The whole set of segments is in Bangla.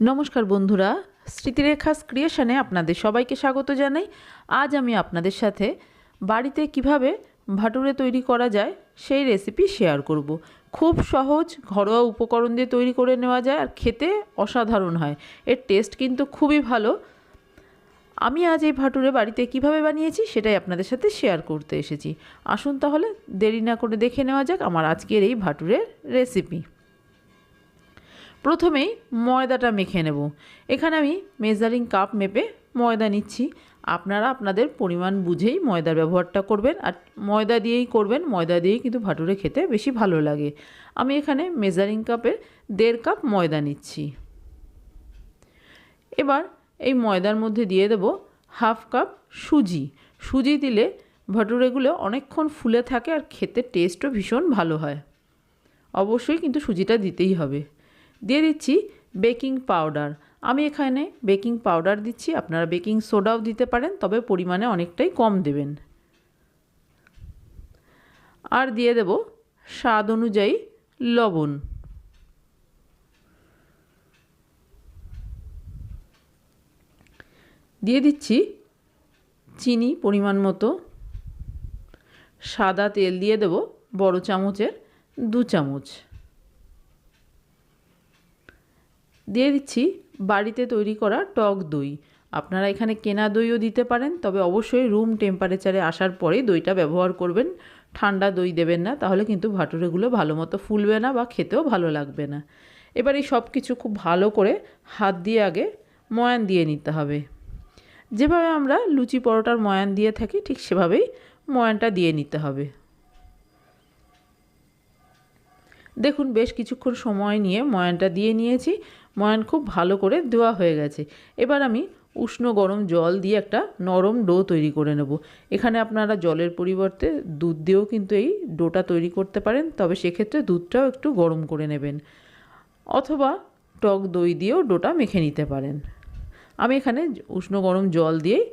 নমস্কার বন্ধুরা, স্মৃতিরেখাস ক্রিয়েশনে আপনাদের সবাইকে স্বাগত জানাই। আজ আমি আপনাদের সাথে বাড়িতে কীভাবে ভাটুরে তৈরি করা যায় সেই রেসিপি শেয়ার করব। খুব সহজ, ঘরোয়া উপকরণ দিয়ে তৈরি করে নেওয়া যায় আর খেতে অসাধারণ হয়। এর টেস্ট কিন্তু খুবই ভালো। আমি আজ এই ভাটুরে বাড়িতে কীভাবে বানিয়েছি সেটাই আপনাদের সাথে শেয়ার করতে এসেছি। আসুন তাহলে দেরি না করে দেখে নেওয়া যাক আমার আজকের এই ভাটুরের রেসিপি প্রথমেই ময়দাটা মেখে নেব। এখানে আমি মেজারিং কাপ মেপে ময়দা নিচ্ছি। আপনারা আপনাদের পরিমাণ বুঝেই ময়দার ব্যবহারটা করবেন। আর ময়দা দিয়েই করবেন, ময়দা দিয়েই কিন্তু ভাটুরে খেতে বেশি ভালো লাগে। আমি এখানে মেজারিং কাপের দেড় কাপ ময়দা নিচ্ছি। এবার এই ময়দার মধ্যে দিয়ে দেব হাফ কাপ সুজি। সুজি দিলে ভাটুরেগুলো অনেকক্ষণ ফুলে থাকে আর খেতে টেস্টও ভীষণ ভালো হয়। অবশ্যই কিন্তু সুজিটা দিতেই হবে। দিয়ে দিচ্ছি বেকিং পাউডার। আমি এখানে বেকিং পাউডার দিচ্ছি, আপনারা বেকিং সোডাও দিতে পারেন, তবে পরিমাণে অনেকটাই কম দেবেন। আর দিয়ে দেব স্বাদ অনুযায়ী লবণ। দিয়ে দিচ্ছি চিনি পরিমাণ মতো। সাদা তেল দিয়ে দেব বড় চামচের দু চামচ। দিয়ে দিচ্ছি বাড়িতে তৈরি করা টক দই। আপনারা এখানে কেনা দইও দিতে পারেন, তবে অবশ্যই রুম টেম্পারেচারে আসার পরেই দইটা ব্যবহার করবেন। ঠান্ডা দই দেবেন না, তাহলে কিন্তু ভাটুরেগুলো ভালো মতো ফুলবে না বা খেতেও ভালো লাগবে না। এবার এই সব কিছু খুব ভালো করে হাত দিয়ে আগে ময়ান দিয়ে নিতে হবে। যেভাবে আমরা লুচি পরোটার ময়ান দিয়ে থাকি, ঠিক সেভাবেই ময়ানটা দিয়ে নিতে হবে। দেখুন, বেশ কিছুক্ষণ সময় নিয়ে ময়ানটা দিয়ে নিয়েছি। ময়ান খুব ভালো করে দেওয়া হয়ে গেছে। এবার আমি উষ্ণ গরম জল দিয়ে একটা নরম ডো তৈরি করে নেব। এখানে আপনারা জলের পরিবর্তে দুধ দিয়েও কিন্তু এই ডোটা তৈরি করতে পারেন, তবে সেক্ষেত্রে দুধটাও একটু গরম করে নেবেন। অথবা টক দই দিয়েও ডোটা মেখে নিতে পারেন। আমি এখানে উষ্ণ গরম জল দিয়েই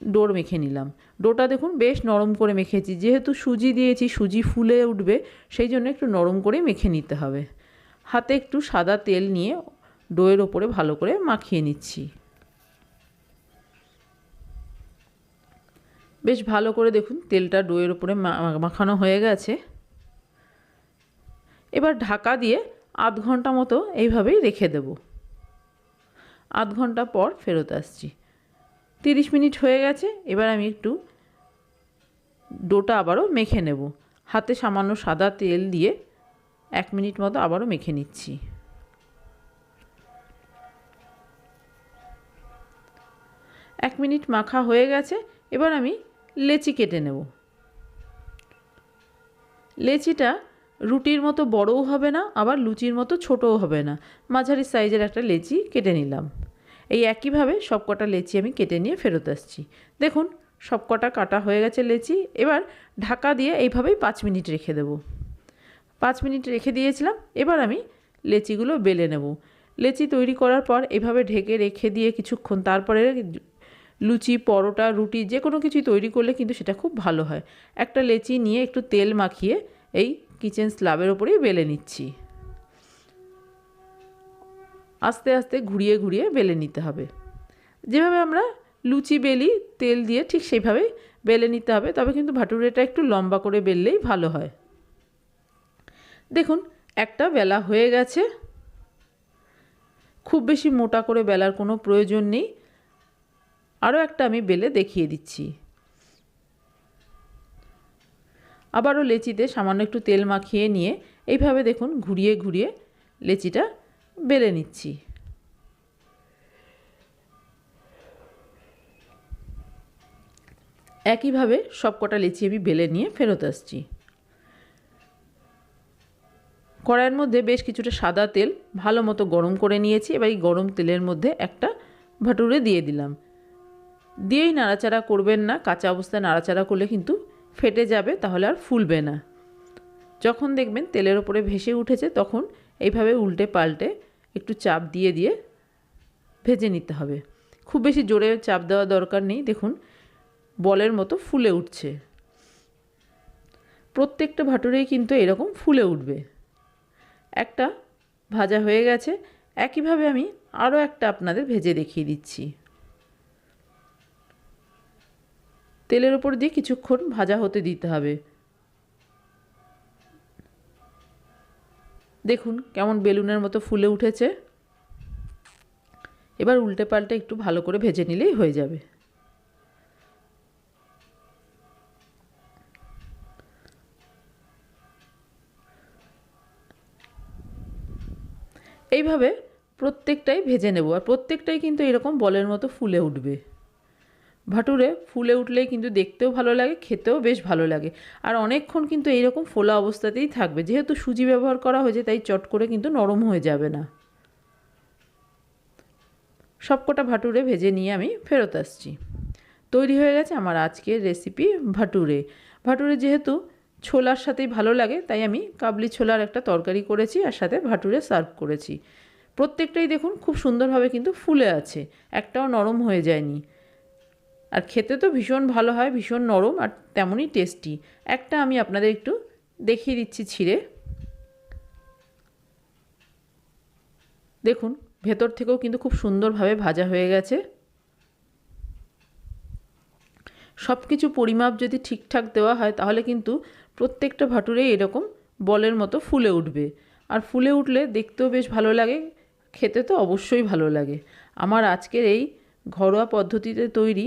ডোর মেখে নিলাম। ডোটা দেখুন বেশ নরম করে মেখেছি। যেহেতু সুজি দিয়েছি, সুজি ফুলে উঠবে, সেই জন্য একটু নরম করে মেখে নিতে হবে। হাতে একটু সাদা তেল নিয়ে ডোয়ের ওপরে ভালো করে মাখিয়ে নিচ্ছি। বেশ ভালো করে দেখুন তেলটা ডোয়ের ওপরে মাখানো হয়ে গেছে। এবার ঢাকা দিয়ে আধ ঘণ্টা মতো এইভাবেই রেখে দেব। আধ ঘণ্টা পর ফেরত আসছি। তিরিশ মিনিট হয়ে গেছে, এবার আমি একটু ডোটা আবারও মেখে নেব। হাতে সামান্য সাদা তেল দিয়ে এক মিনিট মতো আবারও মেখে নিচ্ছি। এক মিনিট মাখা হয়ে গেছে, এবার আমি লেচি কেটে নেব। লেচিটা রুটির মতো বড়ও হবে না, আবার লুচির মতো ছোটও হবে না। মাঝারি সাইজের একটা লেচি কেটে নিলাম। এই একইভাবে সব কটা লেচি আমি কেটে নিয়ে ফেরত আসছি। দেখুন সব কটা কাটা হয়ে গেছে লেচি। এবার ঢাকা দিয়ে এইভাবেই পাঁচ মিনিট রেখে দেব। পাঁচ মিনিট রেখে দিয়েছিলাম। এবার আমি লেচিগুলো বেলে নেব। লেচি তৈরি করার পর এভাবে ঢেকে রেখে দিয়ে কিছুক্ষণ তারপরে লুচি, পরোটা, রুটি যে কোনো কিছুই তৈরি করলে কিন্তু সেটা খুব ভালো হয়। একটা লেচি নিয়ে একটু তেল মাখিয়ে এই কিচেন স্ল্যাবের ওপরেই বেলে নিচ্ছি। আস্তে আস্তে ঘুরিয়ে ঘুরিয়ে বেলে নিতে হবে। যেভাবে আমরা লুচি বেলি, তেল দিয়ে ঠিক সেইভাবেই বেলে নিতে হবে, তবে কিন্তু ভাটুরেটা একটু লম্বা করে বেললেই ভালো হয়। দেখুন, একটা বেলা হয়ে গেছে। খুব বেশি মোটা করে বেলার কোনো প্রয়োজন নেই। আরও একটা আমি বেলে দেখিয়ে দিচ্ছি। আবারও লেচিতে সামান্য একটু তেল মাখিয়ে নিয়ে এইভাবে দেখুন, ঘুরিয়ে ঘুরিয়ে লেচিটা বেলে নিচ্ছি। একইভাবে সব কটা লেচি আমি বেলে নিয়ে ফেরত আসছি। কড়াইয়ের মধ্যে বেশ কিছুটা সাদা তেল ভালো মতো গরম করে নিয়েছি, এবার এই গরম তেলের মধ্যে একটা ভাটুরে দিয়ে দিলাম। দিয়েই নাড়াচাড়া করবেন না, কাঁচা অবস্থায় নাড়াচাড়া করলে কিন্তু ফেটে যাবে, তাহলে আর ফুলবে না। যখন দেখবেন তেলের ওপরে ভেসে উঠেছে, তখন এইভাবে উল্টে পাল্টে একটু চাপ দিয়ে দিয়ে ভেজে নিতে হবে। খুব বেশি জোরে চাপ দেওয়া দরকার নেই। দেখুন, বলের মতো ফুলে উঠছে। প্রত্যেকটা ভাটুরেই কিন্তু এরকম ফুলে উঠবে। একটা ভাজা হয়ে গেছে। একইভাবে আমি আরও একটা আপনাদের ভেজে দেখিয়ে দিচ্ছি। তেলের ওপর দিয়ে কিছুক্ষণ ভাজা হতে দিতে হবে। দেখুন কেমন বেলুনের মতো ফুলে উঠেছে। এবার উল্টে পাল্টে একটু ভালো করে ভেজে নিলেই হয়ে যাবে। এইভাবে প্রত্যেকটাই ভেজে নেব আর প্রত্যেকটাই কিন্তু এরকম বলের মতো ফুলে উঠবে। ভাটুরে ফুলে উঠলেই কিন্তু দেখতেও ভালো লাগে, খেতেও বেশ ভালো লাগে। আর অনেকক্ষণ কিন্তু এইরকম ফোলা অবস্থাতেই থাকবে। যেহেতু সুজি ব্যবহার করা হয়েছে, তাই চট করে কিন্তু নরম হয়ে যাবে না। সবকটা ভাটুরে ভেজে নিয়ে আমি ফেরত আসছি। তৈরি হয়ে গেছে আমার আজকের রেসিপি ভাটুরে। ভাটুরে যেহেতু ছোলার সাথেই ভালো লাগে, তাই আমি কাবলি ছোলার একটা তরকারি করেছি আর সাথে ভাটুরে সার্ভ করেছি। প্রত্যেকটাই দেখুন খুব সুন্দরভাবে কিন্তু ফুলে আছে, একটাও নরম হয়ে যায়নি। আর খেতে তো ভীষণ ভালো হয়, ভীষণ নরম আর তেমনই টেস্টি একটা আমি আপনাদের একটু দেখিয়ে দিচ্ছি ছিঁড়ে। দেখুন, ভেতর থেকেও কিন্তু খুব সুন্দরভাবে ভাজা হয়ে গেছে। সব কিছু পরিমাপ যদি ঠিকঠাক দেওয়া হয়, তাহলে কিন্তু প্রত্যেকটা ভাটুরেই এরকম বলের মতো ফুলে উঠবে। আর ফুলে উঠলে দেখতেও বেশ ভালো লাগে, খেতে তো অবশ্যই ভালো লাগে। আমার আজকের এই ঘরোয়া পদ্ধতিতে তৈরি